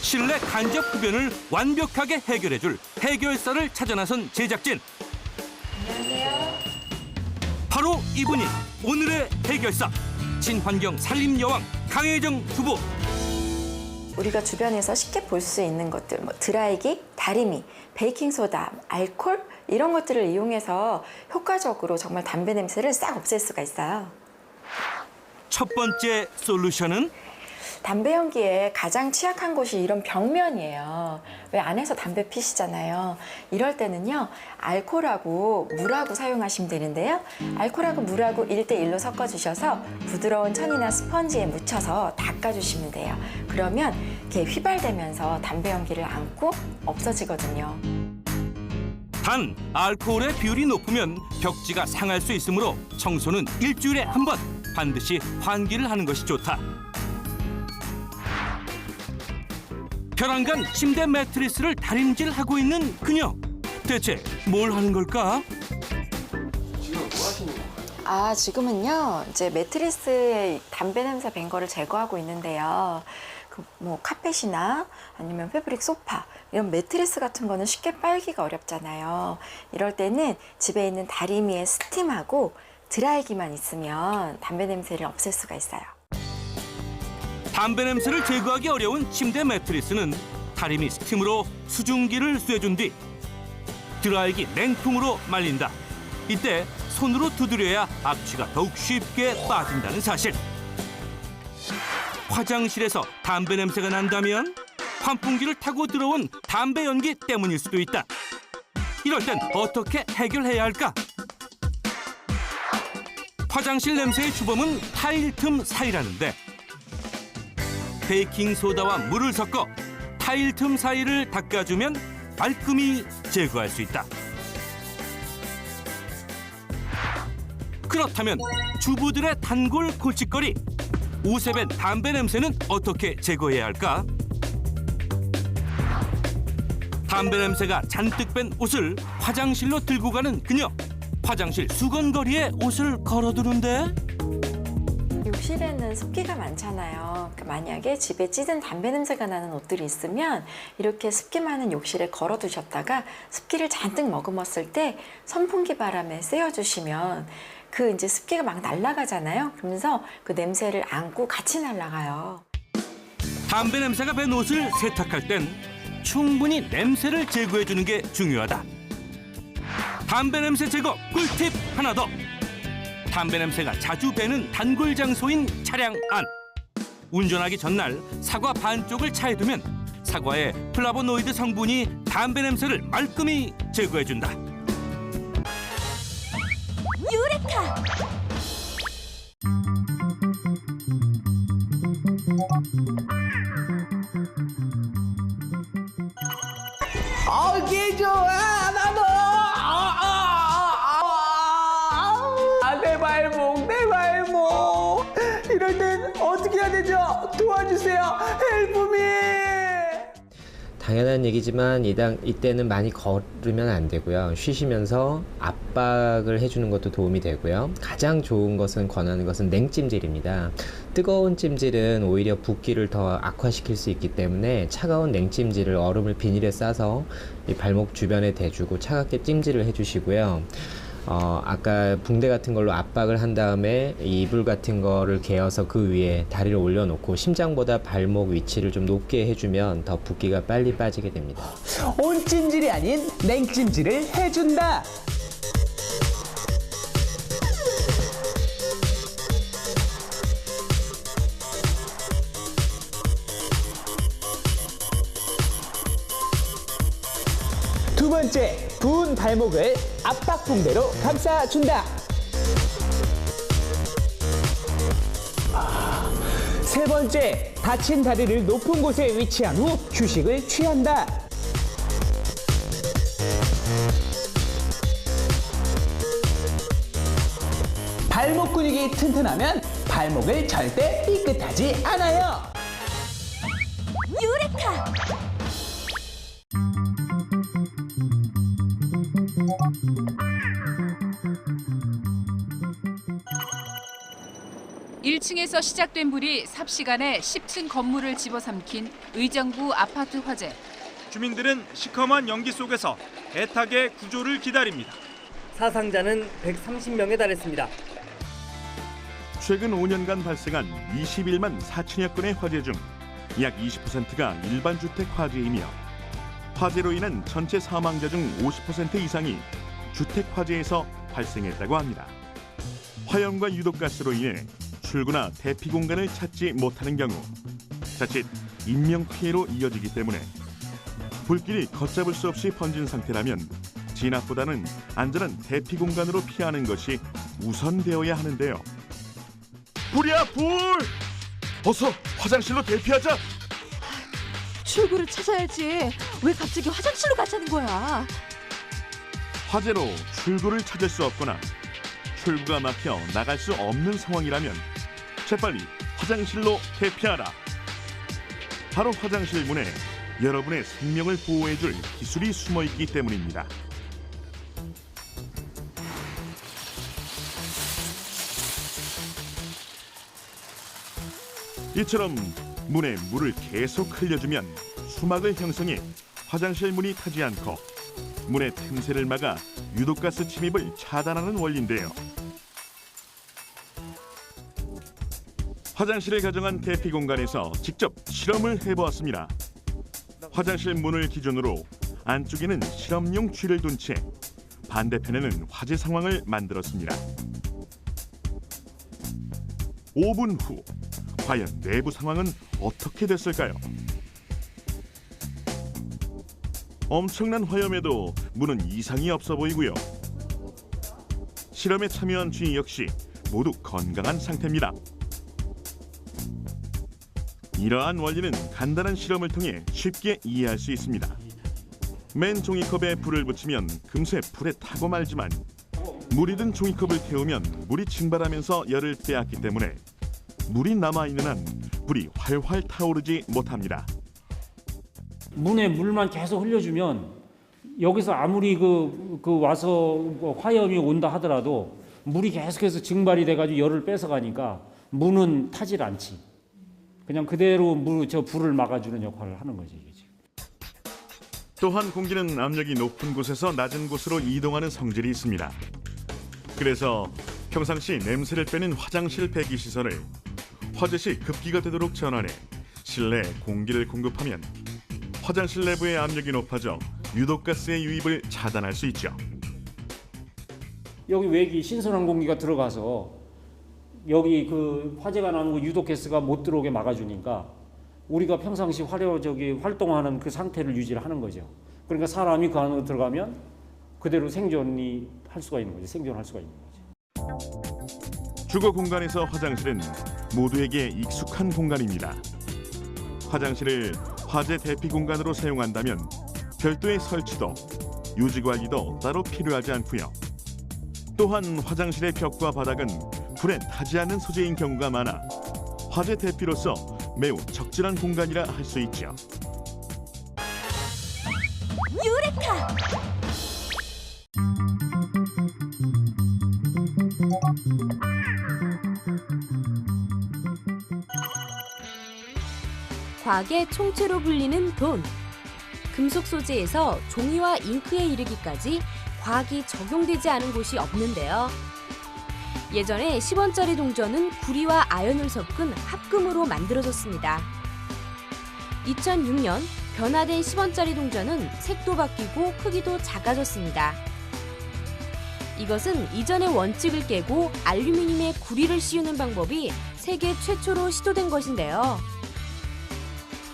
실내 간접 흡연을 완벽하게 해결해줄 해결사를 찾아 나선 제작진. 바로 이분이 오늘의 해결사 친환경 산림 여왕 강혜정 후보. 우리가 주변에서 쉽게 볼 수 있는 것들, 뭐 드라이기, 다리미, 베이킹소다, 알콜 이런 것들을 이용해서 효과적으로 정말 담배 냄새를 싹 없앨 수가 있어요. 첫 번째 솔루션은 담배 연기에 가장 취약한 곳이 이런 벽면이에요. 왜 안에서 담배 피시잖아요. 이럴 때는요, 알코올하고 물하고 사용하시면 되는데요. 알코올하고 물하고 1대1로 섞어 주셔서 부드러운 천이나 스펀지에 묻혀서 닦아 주시면 돼요. 그러면 이렇게 휘발되면서 담배 연기를 안고 없어지거든요. 단 알코올의 비율이 높으면 벽지가 상할 수 있으므로 청소는 일주일에 한 번 반드시 환기를 하는 것이 좋다. 벼랑간 침대 매트리스를 다림질하고 있는 그녀. 대체 뭘 하는 걸까? 아, 지금은요, 이제 매트리스에 담배 냄새 밴 거를 제거하고 있는데요. 그 뭐 카펫이나 아니면 패브릭 소파 이런 매트리스 같은 거는 쉽게 빨기가 어렵잖아요. 이럴 때는 집에 있는 다리미에 스팀하고 드라이기만 있으면 담배 냄새를 없앨 수가 있어요. 담배 냄새를 제거하기 어려운 침대 매트리스는 다리미 스팀으로 수증기를 쐬준 뒤 드라이기 냉풍으로 말린다. 이때 손으로 두드려야 악취가 더욱 쉽게 빠진다는 사실. 화장실에서 담배 냄새가 난다면 환풍기를 타고 들어온 담배 연기 때문일 수도 있다. 이럴 땐 어떻게 해결해야 할까? 화장실 냄새의 주범은 타일 틈 사이라는데 베이킹 소다와 물을 섞어 타일 틈 사이를 닦아주면 말끔히 제거할 수 있다. 그렇다면 주부들의 단골 골칫거리 옷에 밴 담배 냄새는 어떻게 제거해야 할까? 담배 냄새가 잔뜩 뺀 옷을 화장실로 들고 가는 그녀. 화장실 수건거리에 옷을 걸어두는데 욕실에는 습기가 많잖아요. 그러니까 만약에 집에 찌든 담배 냄새가 나는 옷들이 있으면 이렇게 습기 많은 욕실에 걸어 두셨다가 습기를 잔뜩 머금었을 때 선풍기 바람에 쐬어 주시면 그 이제 습기가 막 날아가잖아요. 그러면서 그 냄새를 안고 같이 날아가요. 담배 냄새가 밴 옷을 세탁할 땐 충분히 냄새를 제거해 주는 게 중요하다. 담배 냄새 제거 꿀팁 하나 더. 담배 냄새가 자주 배는 단골 장소인 차량 안. 운전하기 전날 사과 반쪽을 차에 두면 사과의 플라보노이드 성분이 담배 냄새를 말끔히 제거해 준다. 어기 좋아 나도 아, 되죠 도와주세요 헬프미 당연한 얘기지만 이당, 이때는 많이 걸으면 안 되고요. 쉬시면서 압박을 해주는 것도 도움이 되고요. 가장 좋은 것은 권하는 것은 냉찜질입니다. 뜨거운 찜질은 오히려 붓기를 더 악화시킬 수 있기 때문에 차가운 냉찜질을 얼음을 비닐에 싸서 이 발목 주변에 대주고 차갑게 찜질을 해주시고요. 어, 아까 붕대 같은 걸로 압박을 한 다음에 이 이불 같은 거를 개어서 그 위에 다리를 올려놓고 심장보다 발목 위치를 좀 높게 해주면 더 붓기가 빨리 빠지게 됩니다. 온찜질이 아닌 냉찜질을 해준다 두 번째 부은 발목을 압박 붕대로 감싸준다 세 번째, 다친 다리를 높은 곳에 위치한 후 휴식을 취한다. 발목 근육이 튼튼하면 발목을 절대 삐끗하지 않아요. 1층에서 시작된 불이 삽시간에 10층 건물을 집어삼킨 의정부 아파트 화재. 주민들은 시커먼 연기 속에서 애타게 구조를 기다립니다. 사상자는 130명에 달했습니다. 최근 5년간 발생한 21만 4천여 건의 화재 중 약 20%가 일반 주택 화재이며 화재로 인한 전체 사망자 중 50% 이상이 주택 화재에서 발생했다고 합니다. 화염과 유독가스로 인해 출구나 대피 공간을 찾지 못하는 경우 자칫 인명 피해로 이어지기 때문에 불길이 걷잡을 수 없이 번진 상태라면 진압보다는 안전한 대피 공간으로 피하는 것이 우선되어야 하는데요. 불이야 불! 어서 화장실로 대피하자. 출구를 찾아야지. 왜 갑자기 화장실로 가자는 거야? 화재로 출구를 찾을 수 없거나 출구가 막혀 나갈 수 없는 상황이라면 재빨리 화장실로 대피하라. 바로 화장실 문에 여러분의 생명을 보호해줄 기술이 숨어 있기 때문입니다. 이처럼 문에 물을 계속 흘려주면 수막을 형성해 화장실 문이 타지 않고 문의 틈새를 막아 유독가스 침입을 차단하는 원리인데요. 화장실을 가정한 대피 공간에서 직접 실험을 해보았습니다. 화장실 문을 기준으로 안쪽에는 실험용 쥐를 둔 채 반대편에는 화재 상황을 만들었습니다. 5분 후 과연 내부 상황은 어떻게 됐을까요? 엄청난 화염에도 문은 이상이 없어 보이고요. 실험에 참여한 쥐 역시 모두 건강한 상태입니다. 이러한 원리는 간단한 실험을 통해 쉽게 이해할 수 있습니다. 맨 종이컵에 불을 붙이면 금세 불에 타고 말지만 물이 든 종이컵을 태우면 물이 증발하면서 열을 빼앗기 때문에 물이 남아 있는 한 불이 활활 타오르지 못합니다. 문에 물만 계속 흘려주면 여기서 아무리 그, 그 와서 뭐 화염이 온다 하더라도 물이 계속해서 증발이 돼가지고 열을 뺏어가니까 문은 타질 않지. 그냥 그대로 물, 저 불을 막아주는 역할을 하는 거지. 이게 지금. 또한 공기는 압력이 높은 곳에서 낮은 곳으로 이동하는 성질이 있습니다. 그래서 평상시 냄새를 빼는 화장실 배기 시설을 화재 시 급기가 되도록 전환해 실내 공기를 공급하면 화장실 내부의 압력이 높아져 유독가스의 유입을 차단할 수 있죠. 여기 외기 신선한 공기가 들어가서 여기 그 화재가 나는 거 유독 가스가 못 들어오게 막아주니까 우리가 평상시 화려 저기 활동하는 그 상태를 유지를 하는 거죠. 그러니까 사람이 그 안으로 들어가면 그대로 생존이 할 수가 있는 거죠. 생존할 수가 있는 거죠. 주거 공간에서 화장실은 모두에게 익숙한 공간입니다. 화장실을 화재 대피 공간으로 사용한다면 별도의 설치도 유지 관리도 따로 필요하지 않고요. 또한 화장실의 벽과 바닥은 불에 타지 않는 소재인 경우가 많아 화재 대피로서 매우 적절한 공간이라 할 수 있죠. 과학의 총체로 불리는 돈. 금속 소재에서 종이와 잉크에 이르기까지 과학이 적용되지 않은 곳이 없는데요. 예전에 10원짜리 동전은 구리와 아연을 섞은 합금으로 만들어졌습니다. 2006년 변화된 10원짜리 동전은 색도 바뀌고 크기도 작아졌습니다. 이것은 이전의 원칙을 깨고 알루미늄에 구리를 씌우는 방법이 세계 최초로 시도된 것인데요.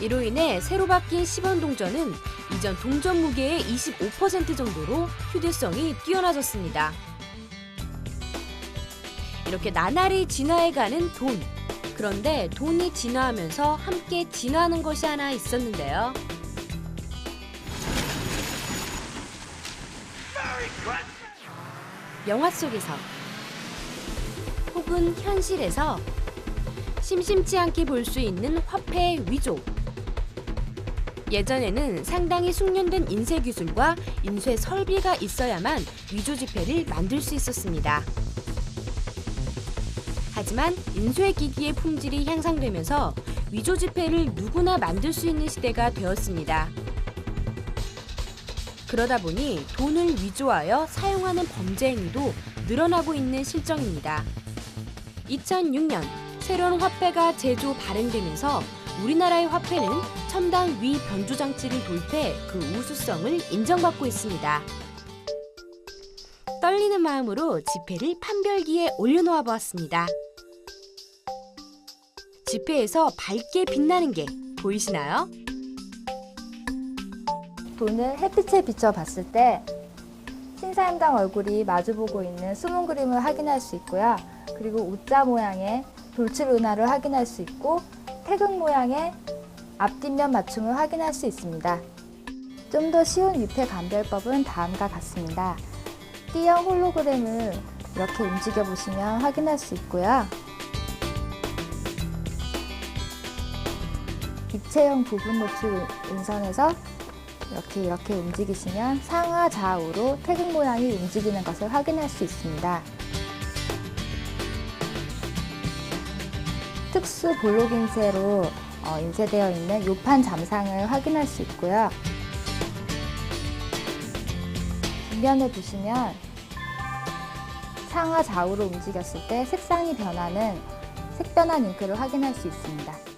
이로 인해 새로 바뀐 10원 동전은 이전 동전 무게의 25% 정도로 휴대성이 뛰어나졌습니다. 이렇게 나날이 진화해가는 돈. 그런데 돈이 진화하면서 함께 진화하는 것이 하나 있었는데요. 영화 속에서 혹은 현실에서 심심치 않게 볼 수 있는 화폐의 위조. 예전에는 상당히 숙련된 인쇄 기술과 인쇄 설비가 있어야만 위조 지폐를 만들 수 있었습니다. 하지만 인쇄 기기의 품질이 향상되면서 위조 지폐를 누구나 만들 수 있는 시대가 되었습니다. 그러다 보니 돈을 위조하여 사용하는 범죄 행위도 늘어나고 있는 실정입니다. 2006년 새로운 화폐가 제조 발행되면서 우리나라의 화폐는 첨단 위 변조 장치를 도입해 그 우수성을 인정받고 있습니다. 떨리는 마음으로 지폐를 판별기에 올려놓아 보았습니다. 지폐에서 밝게 빛나는 게 보이시나요? 돈을 햇빛에 비춰 봤을 때 신사임당 얼굴이 마주보고 있는 숨은 그림을 확인할 수 있고요. 그리고 우자 모양의 돌출 은하를 확인할 수 있고 태극 모양의 앞뒷면 맞춤을 확인할 수 있습니다. 좀 더 쉬운 위패 감별법은 다음과 같습니다. D형 홀로그램을 이렇게 움직여 보시면 확인할 수 있고요. 입체형 부분 노출 은선에서 이렇게 이렇게 움직이시면 상하 좌우로 태극 모양이 움직이는 것을 확인할 수 있습니다. 특수 볼록 인쇄로 어, 인쇄되어 있는 요판 잠상을 확인할 수 있고요. 뒷면을 보시면 상하 좌우로 움직였을 때 색상이 변하는 색변환 잉크를 확인할 수 있습니다.